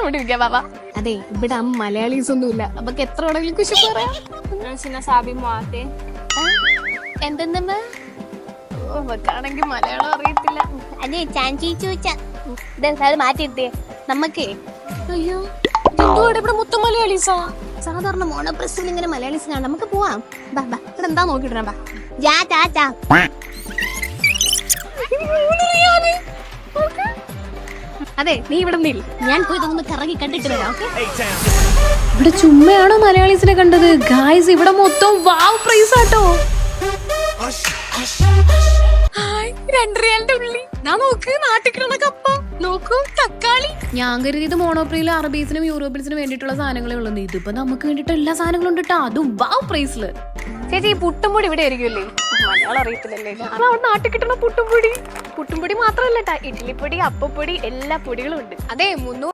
ഇവിടെ ഇരിക്കാം ബാബ അതെ ഇവിടെ അമ്മ മലയാളീസ് ഒന്നുമില്ല. നമുക്ക് എത്ര വേണമെങ്കിലും കുശി പറയാം. നമുക്കാണെങ്കിൽ മലയാളം അറിയത്തില്ല. അതെ നമുക്കേ. അയ്യോ എന്തുവാടെ ഇവിടെ? മൊത്തം മലയാളീസാ. സാധാരണ മോണോപ്രസ്സിൽ ഇങ്ങനെ മലയാളീസ് കാണാം നമുക്ക് പോവാം. ബാ ബാ ഇവിടെ എന്താ നോക്കിട്ടാ ബാ ജാ ചാ ചാ. അതെ നീ ഇവിടെ നിൽ. ഞാൻ പോയി ഇതൊന്ന് കറങ്ങി കണ്ടിട്ട് വരാം ഓക്കെ? ഇവിടെ ചുമ്മയാണോ മലയാളീസിനെ കണ്ടത്? ഗായ്സ് ഇവിടെ മൊത്തം വാവ് പ്രൈസ് ആട്ടോ. രണ്ടരയാളുടെ ഉള്ളി. ഞാൻ നോക്ക് നാട്ടിലുള്ള കപ്പ. നോക്കൂ തക്കാളി. ഞാൻ കരുതിയത് മോണോപ്രിയിൽ അറബീസിനും യൂറോപ്യൻസിനും വേണ്ടിയിട്ടുള്ള സാധനങ്ങളേ ഉള്ളൂ. ഇതിപ്പോ നമുക്ക് വേണ്ടിയിട്ട് എല്ലാ സാധനങ്ങളും ഉണ്ട് കേട്ടോ അതും വാവ് പ്രൈസിൽ. ചേച്ചി ഈ പുട്ടുംപൊടി ഇവിടെ ആയിരിക്കുമല്ലേ? മലയാളം അറിയത്തില്ലല്ലേ? അത് അവിടെ നാട്ടിൽ കിട്ടുന്ന പുട്ടുംപൊടി. പുട്ടുംപൊടി മാത്രമല്ല ഇഡ്ഡലിപ്പൊടി അപ്പപ്പൊടി എല്ലാ പൊടികളും ഉണ്ട്. അതെ മുന്നൂറ്